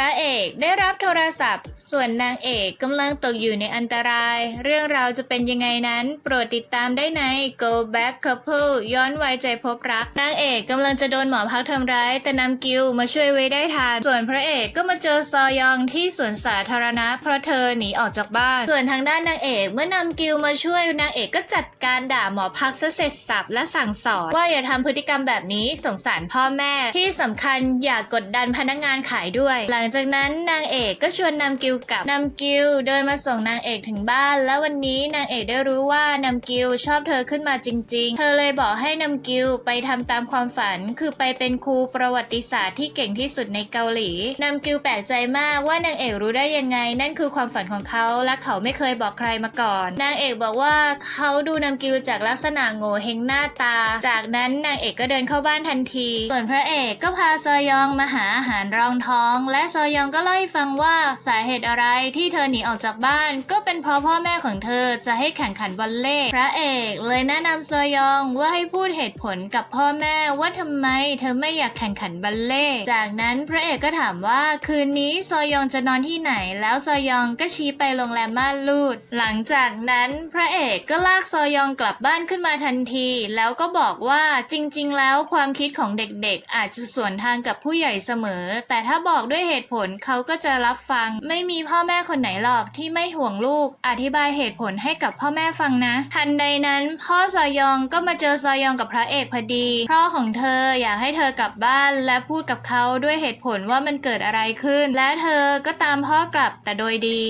ระเอกได้รับโทรศัพท์ ส่วนนางเอกกำลังตกอยู่ในอันตราย เรื่องราวจะเป็นยังไงนั้น โปรดติดตามได้ใน Go Back Couple ย้อนวัยใจพบรัก นางเอกกำลังจะโดนหมอพักทำร้าย แต่นำกิวมาช่วยไว้ได้ทัน ส่วนพระเอกก็มาเจอซอยองที่สวนสาธารณะ เพราะเธอหนีออกจากบ้าน ส่วนทางด้านนางเอกเมื่อนำกิวมาช่วยนางเอกก็จัดการด่าหมอพักซะเสร็จสับและสั่งสอน ว่าอย่าทำพฤติกรรมแบบนี้สงสารพ่อแม่ ที่สำคัญอย่ากกดดันพนักงานขายด้วยหลังจากนั้นนางเอกก็ชวนนำกิวกลับนำกิวเดินมาส่งนางเอกถึงบ้าน แล้ววันนี้นางเอกได้รู้ว่านำกิวชอบเธอขึ้นมาจริง ๆ เธอเลยบอกให้นำกิวไปทำตามความฝัน คือไปเป็นครูประวัติศาสตร์ที่เก่งที่สุดในเกาหลีนำกิวแปลกใจมากว่านางเอกรู้ได้ยังไง นั่นคือความฝันของเขาและเขาไม่เคยบอกใครมาก่อน นางเอกบอกว่าเขาดูนำกิวจากลักษณะโง่เฮงหน้าตา จากนั้นนางเอกก็เดินเข้าบ้านทันที ส่วนพระเอกก็พาซอยองมาหาอาหารรองท้องและซยองก็เล่าให้ฟังว่าสาเหตุอะไรที่เธอหนีออกจากบ้าน ก็เป็นเพราะพ่อแม่ของเธอจะให้แข่งขันวอลเล่พระเอกเลยแนะนำซอยองว่าให้พูดเหตุผลกับพ่อแม่ว่าทำไมเธอไม่อยากแข่งขันบัลเล่ จากนั้นพระเอกก็ถามว่าคืนนี้ซอยองจะนอนที่ไหน แล้วซอยองก็ชี้ไปโรงแรมม่านรูด หลังจากนั้นพระเอกก็ลากซอยองกลับบ้านขึ้นมาทันที แล้วก็บอกว่าจริง ๆ แล้วความคิดของเด็กๆ อาจจะสวนทางกับผู้ใหญ่เสมอ แต่ถ้าบอกด้วยเหตุผลเขาก็จะรับฟัง ไม่มีพ่อแม่คนไหนหรอกที่ไม่ห่วงลูก อธิบายเหตุผลให้กับพ่อแม่ฟังนะ ทันใดนั้น พ่อซอยองก็มาเจอซอยองกับพระเอกพอดี พ่อของเธออยากให้เธอกลับบ้านและพูดกับเขาด้วยเหตุผลว่ามันเกิดอะไรขึ้น และเธอก็ตามพ่อกลับแต่โดยดี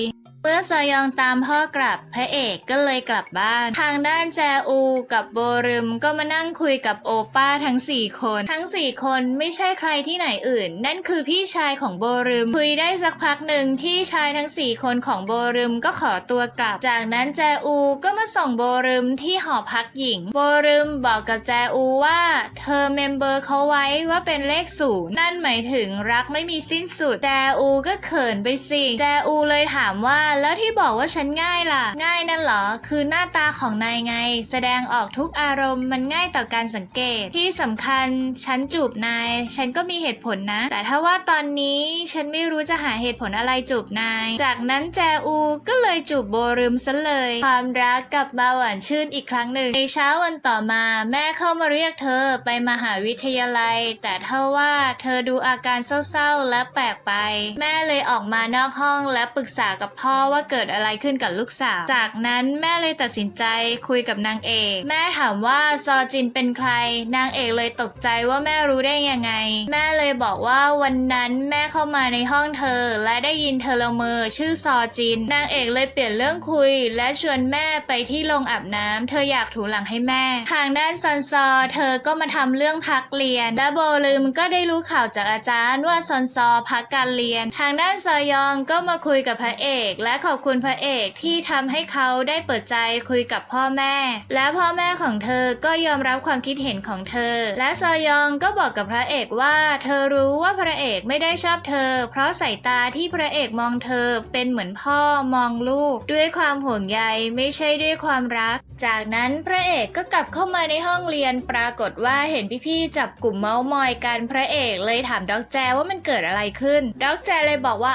เมื่อซอยองตามพ่อกลับพระเอกก็เลยกลับบ้าน ทางด้านแจอูกับโบรึมก็มานั่งคุยกับโอป้าทั้ง 4 คน ทั้ง 4 คนไม่ใช่ใครที่ไหนอื่น นั่นคือพี่ชายของโบรึมคุยได้สักพักหนึ่งพี่ชายทั้ง 4 คนของโบรึมก็ขอตัวกลับ จากนั้นแจอูก็มาส่งโบรึมที่หอพักหญิง โบรึมบอกกับแจอูว่า เธอเมมเบอร์เขาไว้ว่าเป็นเลขศูนย์นั่นหมายถึงรักไม่มีสิ้นสุดแจอูก็เขินไปสิแจอูเลยถามว่าแล้วที่บอกว่าฉันง่ายล่ะ ง่ายนั่นเหรอ คือหน้าตาของนายไง แสดงออกทุกอารมณ์มันง่ายต่อการสังเกต ที่สำคัญฉันจูบนาย ฉันก็มีเหตุผลนะ แต่ถ้าว่าตอนนี้ฉันไม่รู้จะหาเหตุผลอะไรจูบนาย จากนั้นแจอูก็เลยจูบโบรึมซะเลย ความรักกลับมาหวานชื่นอีกครั้งหนึ่ง ในเช้าวันต่อมาแม่เข้ามาเรียกเธอไปมหาวิทยาลัย แต่เท่าว่าเธอดูอาการเศร้าๆและแปลกไป แม่เลยออกมานอกห้องและปรึกษากับพ่อว่าเกิดอะไรขึ้นกับลูกสาว จากนั้นแม่เลยตัดสินใจคุยกับนางเอก แม่ถามว่าซอจินเป็นใคร นางเอกเลยตกใจว่าแม่รู้ได้ยังไง แม่เลยบอกว่าวันนั้นแม่เข้ามาในห้องเธอ และได้ยินเธอละเมอชื่อซอจิน นางเอกเลยเปลี่ยนเรื่องคุย และชวนแม่ไปที่โรงอาบน้ำเธออยากถูหลังให้แม่ ทางด้านซอนซอ เธอก็มาทำเรื่องพักเรียนและโบลืมก็ได้รู้ข่าวจากอาจารย์ว่าซอนซอพักการเรียน ทางด้านซอยองก็มาคุยกับพระเอกและและขอบคุณพระเอกที่ทำให้เขาได้เปิดใจคุยกับพ่อแม่ และพ่อแม่ของเธอก็ยอมรับความคิดเห็นของเธอ และซอยองก็บอกกับพระเอกว่า เธอรู้ว่าพระเอกไม่ได้ชอบเธอ เพราะสายตาที่พระเอกมองเธอเป็นเหมือนพ่อมองลูก ด้วยความห่วงใยไม่ใช่ด้วยความรัก จากนั้นพระเอกก็กลับเข้ามาในห้องเรียนปรากฏว่าเห็นพี่ๆจับกลุ่มเมาส์มอยกันพระเอกเลยถามด็อกแจว่ามันเกิดอะไรขึ้นด็อกแจเลยบอกว่า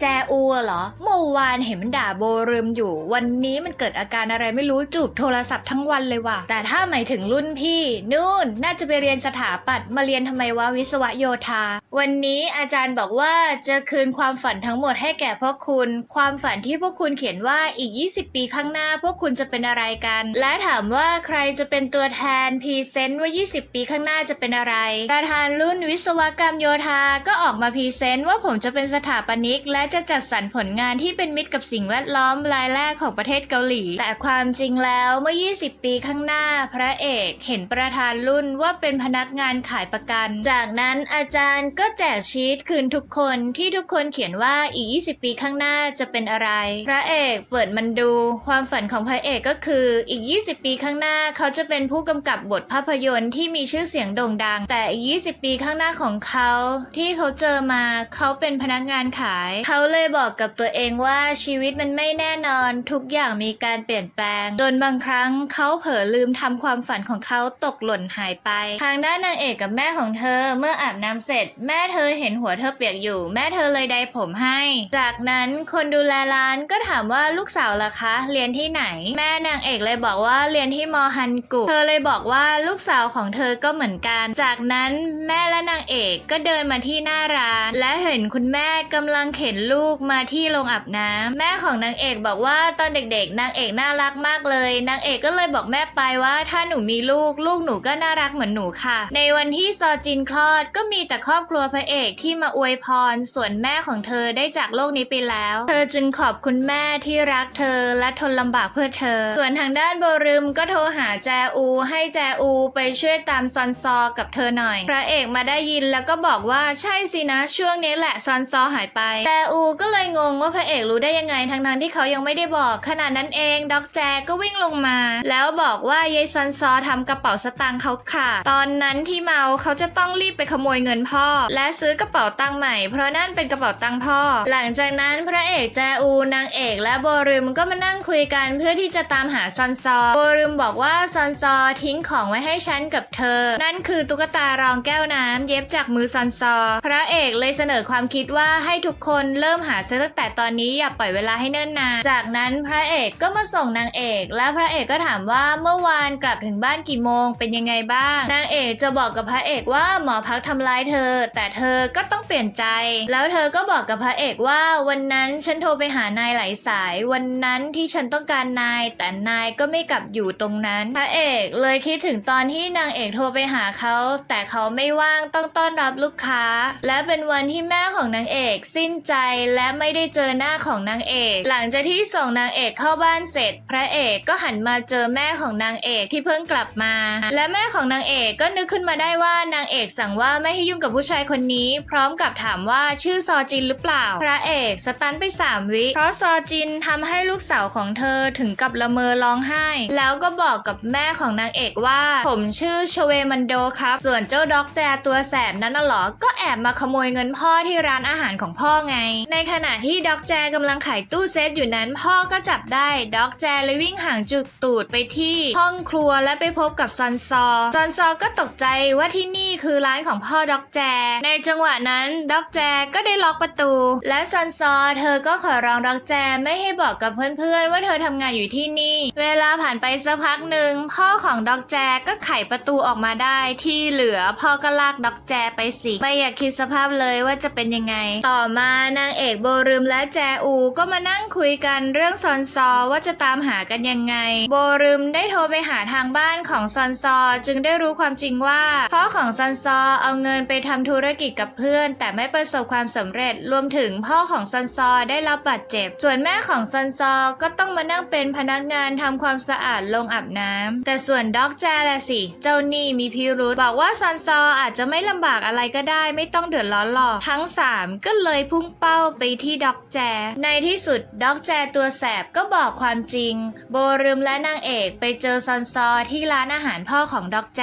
แจอูเหรอ เมื่อวานเห็นมันด่าโบรึมอยู่ วันนี้มันเกิดอาการอะไรไม่รู้จูบโทรศัพท์ทั้งวันเลยว่ะ แต่ถ้าหมายถึงรุ่นพี่นู่นน่าจะไปเรียนสถาปัตย์มาเรียนทำไมวะวิศวโยธา วันนี้อาจารย์บอกว่าจะคืนความฝันทั้งหมดให้แก่พวกคุณ ความฝันที่พวกคุณเขียนว่าอีก 20 ปีข้างหน้า พวกคุณจะเป็นอะไรกัน และถามว่าใครจะเป็นตัวแทนพรีเซนต์ว่า 20 ปีข้างหน้าจะเป็นอะไรประธานรุ่นวิศวกรรมโยธาก็ออกมาพรีเซนต์ว่าผมจะเป็นสถาปนิกและจะจัดสรรผลงานที่เป็นมิตรกับสิ่งแวดล้อมรายแรกของประเทศเกาหลี แต่ความจริงแล้วเมื่อ 20 ปีข้างหน้า พระเอกเห็นประธานรุ่นว่าเป็นพนักงานขายประกัน จากนั้นอาจารย์ก็แจกชีตคืนทุกคนที่ทุกคนเขียนว่าอีก 20 ปีข้างหน้าจะเป็นอะไร พระเอกเปิดมันดู ความฝันของพระเอกก็คืออีก 20 ปีข้างหน้าเขาจะเป็นผู้กำกับบทภาพยนตร์ที่มีชื่อเสียงโด่งดัง แต่อีก 20 ปีข้างหน้าของเขา ที่เขาเจอมาเขาเป็นพนักงานขายเขาเลยบอกกับตัวเองว่าชีวิตมันไม่แน่นอนทุกอย่างมีการเปลี่ยนแปลง จนบางครั้งเขาเผลอลืมทำความฝันของเขาตกหล่นหายไป ทางด้านนางเอกกับแม่ของเธอเมื่ออาบน้ำเสร็จ แม่เธอเห็นหัวเธอเปียกอยู่ แม่เธอเลยได้ผมให้ จากนั้นคนดูแลร้านก็ถามว่าลูกสาวล่ะคะ เรียนที่ไหน แม่นางเอกเลยบอกว่าเรียนที่มอฮันกุ เธอเลยบอกว่าลูกสาวของเธอก็เหมือนกัน จากนั้นแม่และนางเอกก็เดินมาที่หน้าร้าน และเห็นคุณแม่กำลังเข็นลูกมาที่โรงอาบน้ำแม่ของนางเอกบอกว่าตอนเด็กๆ นางเอกน่ารักมากเลยนางเอกก็เลยบอกแม่ไปว่าถ้าหนูมีลูกลูกหนูก็น่ารักเหมือนหนูค่ะ ในวันที่ซอจินคลอดก็มีแต่ครอบครัวพระเอกที่มาอวยพร ส่วนแม่ของเธอได้จากโลกนี้ไปแล้ว เธอจึงขอบคุณแม่ที่รักเธอและทนลำบากเพื่อเธอ ส่วนทางด้านโบรึมก็โทรหาแจอูให้แจอูไปช่วยตามซอนซอกับเธอหน่อย พระเอกมาได้ยินแล้วก็บอกว่าใช่สินะช่วงนี้แหละซอนซอหายไปแจอูก็เลยงงว่าพระเอกรู้ได้ยังไงทั้งนั้นที่เขายังไม่ได้บอกขนาดนั้นเองด็อกแจก็วิ่งลงมา แล้วบอกว่ายายซอนซอทำกระเป๋าสตางค์เขาขาดตอนนั้นที่เมาเขาจะต้องรีบไปขโมยเงินพ่อ และซื้อกระเป๋าตังค์ใหม่ เพราะนั่นเป็นกระเป๋าตังค์พ่อ หลังจากนั้นพระเอกแจอูนางเอกและโบรึมก็มานั่งคุยกันเพื่อที่จะตามหาซอนซอโบรึมบอกว่าซอนซอทิ้งของไว้ให้ฉันกับเธอ นั่นคือตุ๊กตารองแก้วน้ำเย็บจากมือซอนซอ พระเอกเลยเสนอความคิดว่าให้ทุกคนนเริ่มหาซื้อตั้งแต่ตอนนี้อย่าปล่อยเวลาให้เนิ่นนาน จากนั้นพระเอกก็มาส่งนางเอก และพระเอกก็ถามว่าเมื่อวานกลับถึงบ้านกี่โมงเป็นยังไงบ้าง นางเอกจะบอกกับพระเอกว่าหมอพักทำร้ายเธอ แต่เธอก็ต้องเปลี่ยนใจ แล้วเธอก็บอกกับพระเอกว่าวันนั้นฉันโทรไปหานายหลายสาย วันนั้นที่ฉันต้องการนาย แต่นายก็ไม่กลับอยู่ตรงนั้น พระเอกเลยคิดถึงตอนที่นางเอกโทรไปหาเขา แต่เขาไม่ว่างต้องต้อนรับลูกค้า และเป็นวันที่แม่ของนางเอกสิ้นใจและไม่ได้เจอหน้าของนางเอก หลังจากที่ส่งนางเอกเข้าบ้านเสร็จ พระเอกก็หันมาเจอแม่ของนางเอกที่เพิ่งกลับมา และแม่ของนางเอกก็นึกขึ้นมาได้ว่านางเอกสั่งว่าไม่ให้ยุ่งกับผู้ชายคนนี้ พร้อมกับถามว่าชื่อซอจินหรือเปล่า พระเอกสตันไปสามวิ เพราะซอจินทำให้ลูกสาวของเธอถึงกับละเมอร้องไห้ แล้วก็บอกกับแม่ของนางเอกว่า ผมชื่อชเวมันโดครับ ส่วนเจ้าด็อกแต่ตัวแสบนั้นน่ะเหรอก็แอบมาขโมยเงินพ่อที่ร้านอาหารของพ่อไงในขณะที่ด็อกแจกำลังขายตู้เซฟอยู่นั้นพ่อก็จับได้ด็อกแจเลยวิ่งห่างจุดตูดไปที่ห้องครัวและไปพบกับซอนซอซอนซอก็ตกใจว่าที่นี่คือร้านของพ่อด็อกแจ ในจังหวะนั้นด็อกแจก็ได้ล็อกประตู และซอนซอเธอก็ขอร้องด็อกแจไม่ให้บอกกับเพื่อนๆ ว่าเธอทำงานอยู่ที่นี่ เวลาผ่านไปสักพักหนึ่งพ่อของด็อกแจก็ไขประตูออกมาได้ที่เหลือพ่อก็ลากด็อกแจไปสิไม่อยากคิดสภาพเลยว่าจะเป็นยังไง ต่อมานางเอกโบรึมและแจอูก็มานั่งคุยกันเรื่องซอนซอว่าจะตามหากันยังไง โบรึมได้โทรไปหาทางบ้านของซอนซอจึงได้รู้ความจริงว่าพ่อของซอนซอเอาเงินไปทำธุรกิจกับเพื่อน แต่ไม่ประสบความสำเร็จรวมถึงพ่อของซอนซอได้รับบาดเจ็บ ส่วนแม่ของซอนซอก็ต้องมานั่งเป็นพนักงานทำความสะอาดโรงอาบน้ำแต่ส่วนด็อกแจและสิ เจ้านี่มีพิรุธบอกว่าซอนซออาจจะไม่ลำบากอะไรก็ได้ ไม่ต้องเดือดร้อนหรอกทั้งสามก็เลยพุ่งเป้าไปที่ด็อกแจ ในที่สุดด็อกแจตัวแสบก็บอกความจริง โบรึมและนางเอกไปเจอซอนซอที่ร้านอาหารพ่อของด็อกแจ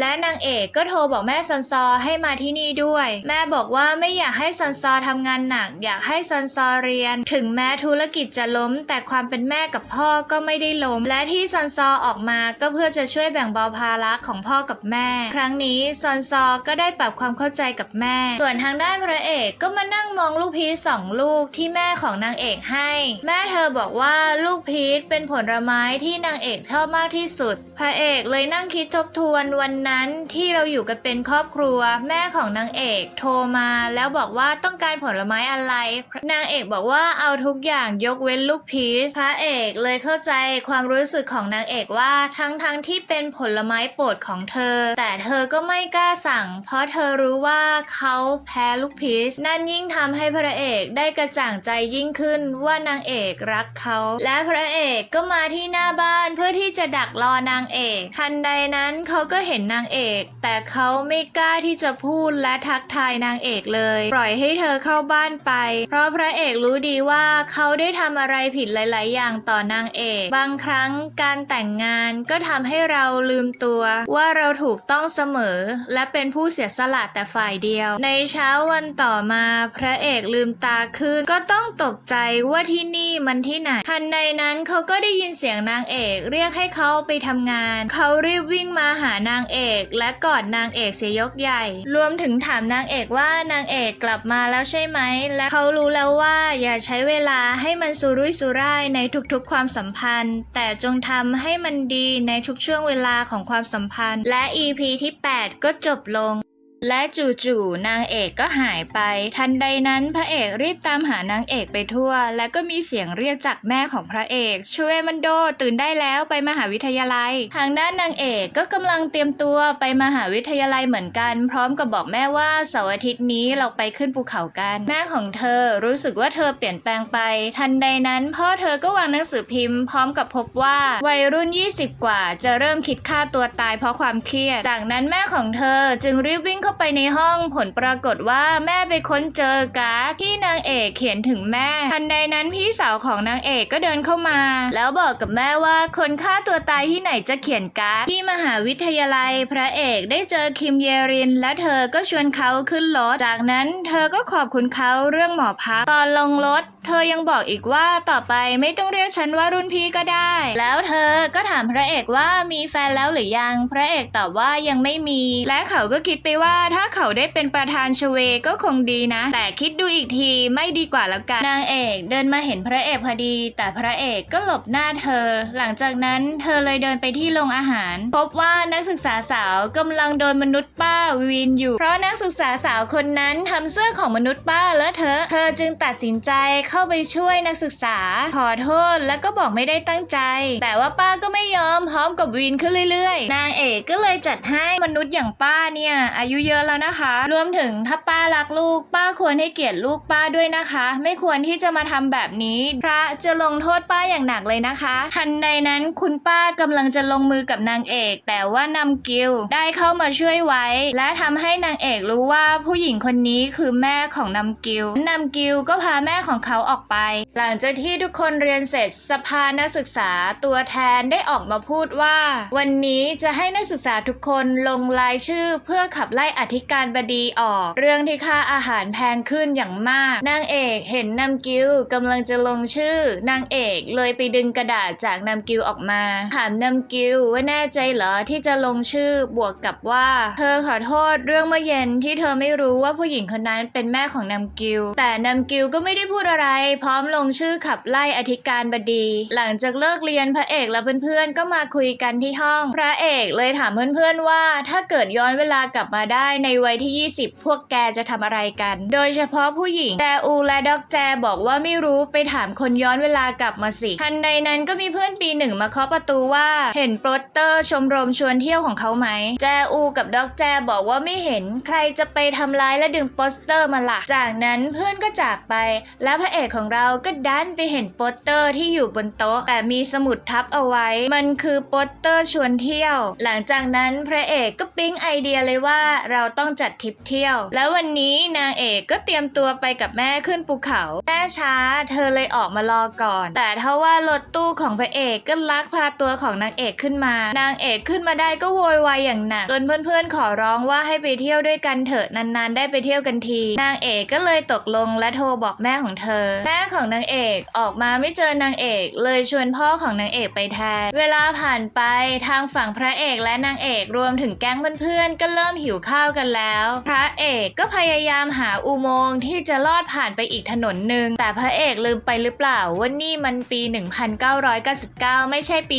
และนางเอกก็โทรบอกแม่ซอนซอให้มาที่นี่ด้วย แม่บอกว่าไม่อยากให้ซอนซอทำงานหนัก อยากให้ซอนซอเรียน ถึงแม้ธุรกิจจะล้ม แต่ความเป็นแม่กับพ่อก็ไม่ได้ล้ม และที่ซอนซอออกมาก็เพื่อจะช่วยแบ่งเบาภาระของพ่อกับแม่ ครั้งนี้ซอนซอก็ได้ปรับความเข้าใจกับแม่ ส่วนทางด้านพระเอกก็มานั่งมองลูกพพีชสองลูกที่แม่ของนางเอกให้ แม่เธอบอกว่าลูกพีชเป็นผลไม้ที่นางเอกชอบมากที่สุด พระเอกเลยนั่งคิดทบทวนวันนั้นที่เราอยู่กันเป็นครอบครัว แม่ของนางเอกโทรมาแล้วบอกว่าต้องการผลไม้อะไร นางเอกบอกว่าเอาทุกอย่างยกเว้นลูกพีชพระเอกเลยเข้าใจความรู้สึกของนางเอกว่าทั้งๆทที่เป็นผลไม้โปรดของเธอ แต่เธอก็ไม่กล้าสั่ง เพราะเธอรู้ว่าเขาแพ้ลูกพีชนั่นยิ่งทำให้พระเอกได้กระจ่างใจยิ่งขึ้นว่านางเอกรักเขา และพระเอกก็มาที่หน้าบ้าน จะดักรอนางเอก ทันใดนั้นเขาก็เห็นนางเอก แต่เขาไม่กล้าที่จะพูดและทักทายนางเอกเลย ปล่อยให้เธอเข้าบ้านไป เพราะพระเอกรู้ดีว่าเขาได้ทำอะไรผิดหลาย ๆ อย่างต่อนางเอก บางครั้งการแต่งงานก็ทำให้เราลืมตัว ว่าเราถูกต้องเสมอ และเป็นผู้เสียสละแต่ฝ่ายเดียว ในเช้าวันต่อมาพระเอกลืมตาขึ้นก็ต้องตกใจว่าที่นี่มันที่ไหนทันใดนั้นเขาก็ได้ยินเสียงนางเอก เรียกให้เขาไปทำงาน เขารีบวิ่งมาหานางเอกและกอดนางเอกเสียยกใหญ่ รวมถึงถามนางเอกว่านางเอกกลับมาแล้วใช่ไหม และเขารู้แล้วว่าอย่าใช้เวลาให้มันสุรุ่ยสุร่ายในทุกๆความสัมพันธ์ แต่จงทำให้มันดีในทุกช่วงเวลาของความสัมพันธ์ และ EP ที่ 8 ก็จบลง และจู่ๆนางเอกก็หายไป ทันใดนั้นพระเอกรีบตามหานางเอกไปทั่ว และก็มีเสียงเรียกจากแม่ของพระเอก ช่วยมันโดตื่นได้แล้วไปมหาวิทยาลัย ทางด้านนางเอกก็กำลังเตรียมตัวไปมหาวิทยาลัยเหมือนกัน พร้อมกับบอกแม่ว่าเสาร์อาทิตย์นี้เราไปขึ้นภูเขากัน แม่ของเธอรู้สึกว่าเธอเปลี่ยนแปลงไป ทันใดนั้นพ่อเธอก็วางหนังสือพิมพ์ พร้อมกับพบว่าวัยรุ่น 20 กว่า จะเริ่มคิดฆ่าตัวตายเพราะความเครียดจากนั้นแม่ของเธอจึงรีบวิ่งเข้าไปในห้องผลปรากฏว่าแม่ไปค้นเจอการ์ดที่นางเอกเขียนถึงแม่ ทันใดนั้นพี่สาวของนางเอกก็เดินเข้ามา แล้วบอกกับแม่ว่าคนฆ่าตัวตายที่ไหนจะเขียนการ์ดที่มหาวิทยาลัย พระเอกได้เจอคิมเยริน และเธอก็ชวนเขาขึ้นรถจากนั้น เธอก็ขอบคุณเขาเรื่องหมอพักตอนลงรถเธอยังบอกอีกว่าต่อไปไม่ต้องเรียกฉันว่ารุ่นพี่ก็ได้ แล้วเธอก็ถามพระเอกว่ามีแฟนแล้วหรือยัง พระเอกตอบว่ายังไม่มี และเขาก็คิดไปว่าถ้าเขาได้เป็นประธานชเวก็คงดีนะ แต่คิดดูอีกทีไม่ดีกว่าแล้วกัน นางเอกเดินมาเห็นพระเอกพอดี แต่พระเอกก็หลบหน้าเธอ หลังจากนั้นเธอเลยเดินไปที่โรงอาหาร พบว่านักศึกษาสาวกำลังโดนมนุษย์ป้าวีนอยู่ เพราะนักศึกษาสาวคนนั้นทำเสื้อของมนุษย์ป้าเลอะเทอเธอจึงตัดสินใจเข้าไปช่วยนักศึกษา ขอโทษแล้วก็บอกไม่ได้ตั้งใจ แต่ว่าป้าก็ไม่ยอมพร้อมกับวีนขึ้นเรื่อยๆ นางเอกก็เลยจัดให้มนุษย์อย่างป้าเนี่ยอายุเเยอะแล้วนะคะ รวมถึงถ้าป้ารักลูก ป้าควรให้เกียรติลูกป้าด้วยนะคะ ไม่ควรที่จะมาทำแบบนี้ พระจะลงโทษป้าอย่างหนักเลยนะคะ ทันใดนั้นคุณป้ากำลังจะลงมือกับนางเอก แต่ว่านำกิลได้เข้ามาช่วยไว้ และทำให้นางเอกรู้ว่าผู้หญิงคนนี้คือแม่ของนำกิลนำกิลก็พาแม่ของเขาออกไป หลังจากที่ทุกคนเรียนเสร็จสภานักศึกษาตัวแทนได้ออกมาพูดว่า วันนี้จะให้นักศึกษาทุกคนลงรายชื่อเพื่อขับไล่อธิการบดีออก เรื่องที่ค่าอาหารแพงขึ้นอย่างมาก นางเอกเห็นนำกิลกำลังจะลงชื่อ นางเอกเลยไปดึงกระดาษจากนำกิลออกมา ถามนำกิลว่าแน่ใจเหรอที่จะลงชื่อบวกกับว่า เธอขอโทษเรื่องเมื่อเย็นที่เธอไม่รู้ว่าผู้หญิงคนนั้นเป็นแม่ของนำกิลแต่นำกิลก็ไม่ได้พูดอะไร พร้อมลงชื่อขับไล่อธิการบดี หลังจากเลิกเรียนพระเอกและเพื่อนๆก็มาคุยกันที่ห้อง พระเอกเลยถามเพื่อนๆว่า ถ้าเกิดย้อนเวลากลับมาได้ในวัยที่ 20 พวกแกจะทำอะไรกัน โดยเฉพาะผู้หญิง แต่อูและด็อกแจบอกว่าไม่รู้ไปถามคนย้อนเวลากลับมาสิ ทันใดนั้นก็มีเพื่อนปีหนึ่งมาเคาะประตูว่า เห็นโปสเตอร์ชมรมชวนเที่ยวของเขาไหม แจอูกับด็อกแจบอกว่าไม่เห็น ใครจะไปทำร้ายและดึงโปสเตอร์มาละ่ะ จากนั้นเพื่อนก็จากไป และพระเอกของเราก็ดันไปเห็นโปสเตอร์ที่อยู่บนโต๊ะ แต่มีสมุดทับเอาไว้ มันคือโปสเตอร์ชวนเที่ยว หลังจากนั้นพระเอกก็ปิ๊งไอเดียเลยว่าเราราต้องจัดทริปเที่ยว แล้ววันนี้นางเอกก็เตรียมตัวไปกับแม่ขึ้นภูเขา แม่ช้า เธอเลยออกมารอก่อน แต่ถ้าว่ารถตู้ของพระเอกก็ลักพาตัวของนางเอกขึ้นมา นางเอกขึ้นมาได้ก็โวยวายอย่างหนักจนเพื่อนๆขอร้องว่าให้ไปเที่ยวด้วยกันเถอะนานๆ ได้ไปเที่ยวกันที นางเอกก็เลยตกลงและโทรบอกแม่ของเธอ แม่ของนางเอกออกมาไม่เจอนางเอก เลยชวนพ่อของนางเอกไปแทน เวลาผ่านไปทางฝั่งพระเอกและนางเอกรวมถึงแก๊งเพื่อนๆก็เริ่มหิวข้าวกันแล้ว พระเอกก็พยายามหาอุโมงค์ที่จะลอดผ่านไปอีกถนนหนึ่ง แต่พระเอกลืมไปหรือเปล่าว่านี่มันปี 1999 ไม่ใช่ปี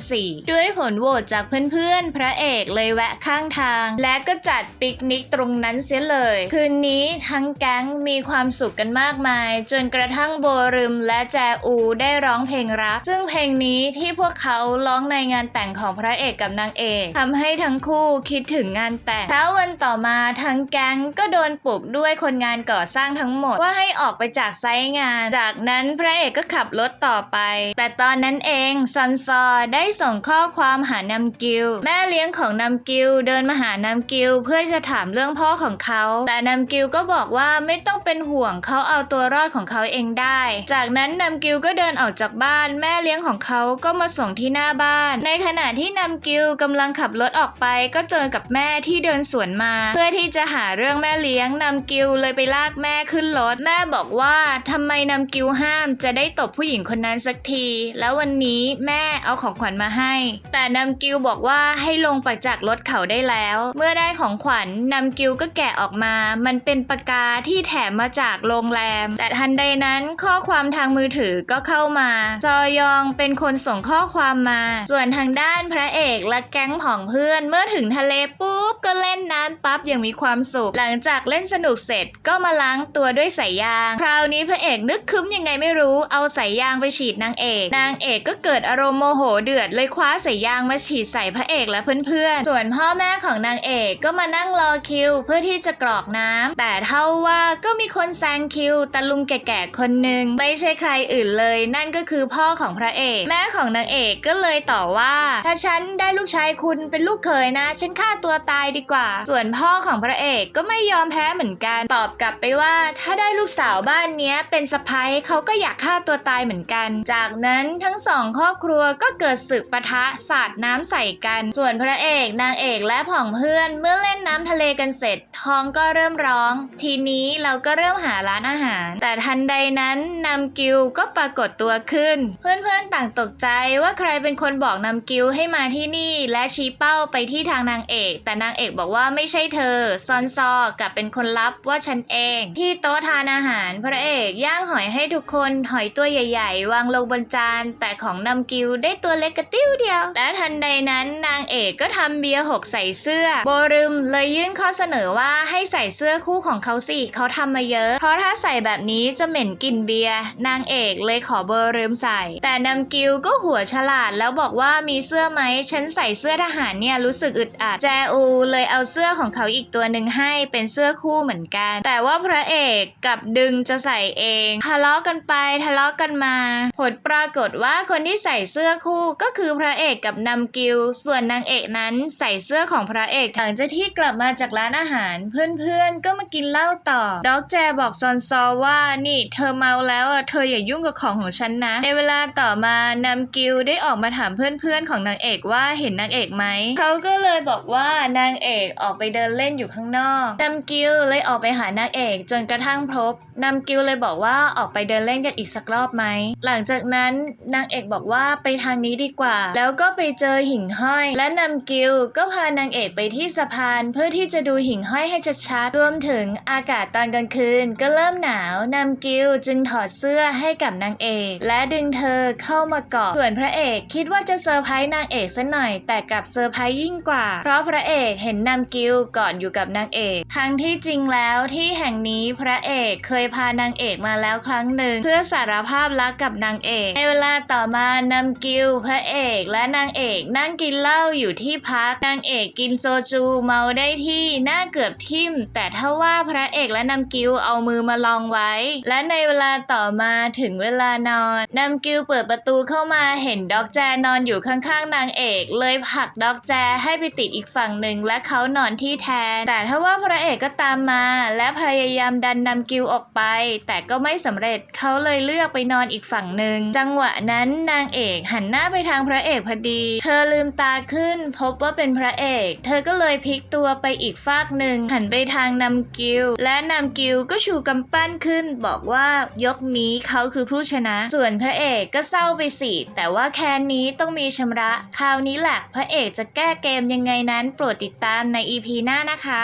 2004 ด้วยผลโหวตจากเพื่อนๆ พระเอกเลยแวะข้างทาง และก็จัดปิกนิกตรงนั้นเสียเลย คืนนี้ทั้งแก๊งมีความสุขกันมากมาย จนกระทั่งโบรึมและแจอูได้ร้องเพลงรัก ซึ่งเพลงนี้ที่พวกเขาร้องในงานแต่งของพระเอกกับนางเอกทำให้ทั้งคู่คิดถึงงานแต่งเช้าวันวันต่อมาทั้งแก๊งก็โดนปลุกด้วยคนงานก่อสร้างทั้งหมดว่าให้ออกไปจากไซต์งาน จากนั้นพระเอกก็ขับรถต่อไป แต่ตอนนั้นเองซอนซอได้ส่งข้อความหานำกิล แม่เลี้ยงของนำกิลเดินมาหานำกิลเพื่อจะถามเรื่องพ่อของเขา แต่นำกิลก็บอกว่าไม่ต้องเป็นห่วงเขาเอาตัวรอดของเขาเองได้ จากนั้นนำกิลก็เดินออกจากบ้าน แม่เลี้ยงของเขาก็มาส่งที่หน้าบ้าน ในขณะที่นำกิลกำลังขับรถออกไปก็เจอกับแม่ที่เดินสวนมา เพื่อที่จะหาเรื่องแม่เลี้ยงนำกิลเลยไปลากแม่ขึ้นรถแม่บอกว่าทำไมนำกิลห้ามจะได้ตบผู้หญิงคนนั้นสักที แล้ววันนี้แม่เอาของขวัญมาให้ แต่นำกิลบอกว่าให้ลงไปจากรถเขาได้แล้ว เมื่อได้ของขวัญนำกิลก็แกะออกมา มันเป็นปากกาที่แถมมาจากโรงแรม แต่ทันใดนั้นข้อความทางมือถือก็เข้ามา จอยองเป็นคนส่งข้อความมา ส่วนทางด้านพระเอกและแก๊งผองเพื่อนเมื่อถึงทะเลปุ๊บก็เล่นน้ำปั๊บอย่างมีความสุข หลังจากเล่นสนุกเสร็จก็มาล้างตัวด้วยสายยาง คราวนี้พระเอกนึกคึ้มยังไงไม่รู้เอาสายยางไปฉีดนางเอก นางเอกก็เกิดอารมณ์โมโหเดือดเลยคว้าสายยางมาฉีดใส่พระเอกและเพื่อนๆ ส่วนพ่อแม่ของนางเอกก็มานั่งรอคิว เพื่อที่จะกรอกน้ำแต่เท่าว่าก็มีคนแซงคิวตะลุงแก่ๆคนหนึ่งไม่ใช่ใครอื่นเลย นั่นก็คือพ่อของพระเอก แม่ของนางเอกก็เลยต่อว่า ถ้าฉันได้ลูกชายคุณเป็นลูกเขยนะ ฉันฆ่าตัวตายดีกว่าส่วนพ่อของพระเอกก็ไม่ยอมแพ้เหมือนกันตอบกลับไปว่า ถ้าได้ลูกสาวบ้านนี้เป็นสะพ้ยเขาก็อยากฆ่าตัวตายเหมือนกัน จากนั้นทั้งสองครอบครัวก็เกิดศึกปะทะสาดน้ำใส่กัน ส่วนพระเอกนางเอกและผองเพื่อนเมื่อเล่นน้ำทะเลกันเสร็จ ท้องก็เริ่มร้อง ทีนี้เราก็เริ่มหาร้านอาหาร แต่ทันใดนั้นนำกิวก็ปรากฏตัวขึ้น เพื่อนๆต่างตกใจว่าใครเป็นคนบอกนำกิวให้มาที่นี่ และชี้เป้าไปที่ทางนางเอก แต่นางเอกบอกว่าไม่ใช่เธอ ซอนซอกลับเป็นคนลับว่าฉันเอง ที่โต๊ะทานอาหารพระเอกย่างหอยให้ทุกคนหอยตัวใหญ่ ๆ วางลงบนจาน แต่ของนำกิวได้ตัวเล็กกระติ้วเดียว และทันใดนั้นนางเอกก็ทำเบียร์หกใส่เสื้อ โบรึมเลยยื่นข้อเสนอว่าให้ใส่เสื้อคู่ของเขาสิเขาทำมาเยอะ เพราะถ้าใส่แบบนี้จะเหม็นกลิ่นเบียร์นางเอกเลยขอเบอร์รึมใส่ แต่นำกิวก็หัวฉลาดแล้วบอกว่ามีเสื้อไหมฉันใส่เสื้อทหารเนี่ยรู้สึกอึดอัดแจอูเลยเอาเสื้อของเขาอีกตัวหนึ่งให้เป็นเสื้อคู่เหมือนกัน แต่ว่าพระเอกกับดึงจะใส่เองทะเลาะกันไปทะเลาะกันมา ผลปรากฏว่าคนที่ใส่เสื้อคู่ก็คือพระเอกกับนำกิวส่วนนางเอกนั้นใส่เสื้อของพระเอกหลังจากที่กลับมาจากร้านอาหาร เพื่อนๆ ก็มากินเหล้าต่อด็อกแจบอกซอนซอว่านี่เธอเมาแล้วอะเธออย่ายุ่งกับของของฉันนะ ในเวลาต่อมานำกิวได้ออกมาถามเพื่อนๆของนางเอกว่าเห็นนางเอกไหมเขาก็เลยบอกว่านางเอกออกไปเดินเล่นอยู่ข้างนอกนำกิวเลยออกไปหานางเอก จนกระทั่งพบนำกิวเลยบอกว่าออกไปเดินเล่นกันอีกสักรอบไหม หลังจากนั้นนางเอกบอกว่าไปทางนี้ดีกว่า แล้วก็ไปเจอหิ่งห้อย และนำกิวก็พานางเอกไปที่สะพาน เพื่อที่จะดูหิ่งห้อยให้ชัดๆรวมถึงอากาศตอนกลางคืน ก็เริ่มหนาวนำกิวจึงถอดเสื้อให้กับนางเอก และดึงเธอเข้ามากอดส่วนพระเอกคิดว่าจะเซอร์ไพรส์นางเอกซะหน่อย แต่กลับเซอร์ไพรส์ยิ่งกว่า เพราะพระเอกเห็นนำกิวกอดอยู่กับนางเอก ทั้งที่จริงแล้วที่แห่งนี้พระเอกเคยพานางเอกมาแล้วครั้งหนึ่ง เพื่อสารภาพรักกับนางเอก ในเวลาต่อมานำกิวพระเอกและนางเอกนั่งกินเหล้าอยู่ที่พักนางเอกกินโซจูเมาได้ที่หน้าเกือบทิ่ม แต่ถ้าว่าพระเอกและนำกิวเอามือมาลองไว้ และในเวลาต่อมาถึงเวลานอนนำกิวเปิดประตูเข้ามาเห็นด็อกแจนอนอยู่ข้างๆนางเอก เลยผลักด็อกแจให้ไปติดอีกฝั่งหนึ่งและเขานอนที่แทน แต่ถ้าว่าพระเอกก็ตามมา และพยายามดันนำกิวออกไป แต่ก็ไม่สำเร็จเขาเลยเลือกไปนอนอีกฝั่งหนึ่ง จังหวะนั้นนางเอกหันหน้าไปทางพระเอกพอดี เธอลืมตาขึ้น พบว่าเป็นพระเอก เธอก็เลยพลิกตัวไปอีกฟากหนึ่งหันไปทางนำกิว และนำกิวก็ชูกำปั้นขึ้น บอกว่ายกนี้เขาคือผู้ชนะ ส่วนพระเอกก็เศร้าไปสิแต่ว่าแค้นนี้ต้องมีชำระ คราวนี้แหละพระเอกจะแก้เกมยังไงนั้นโปรดติดตามใน EP หน้านะคะ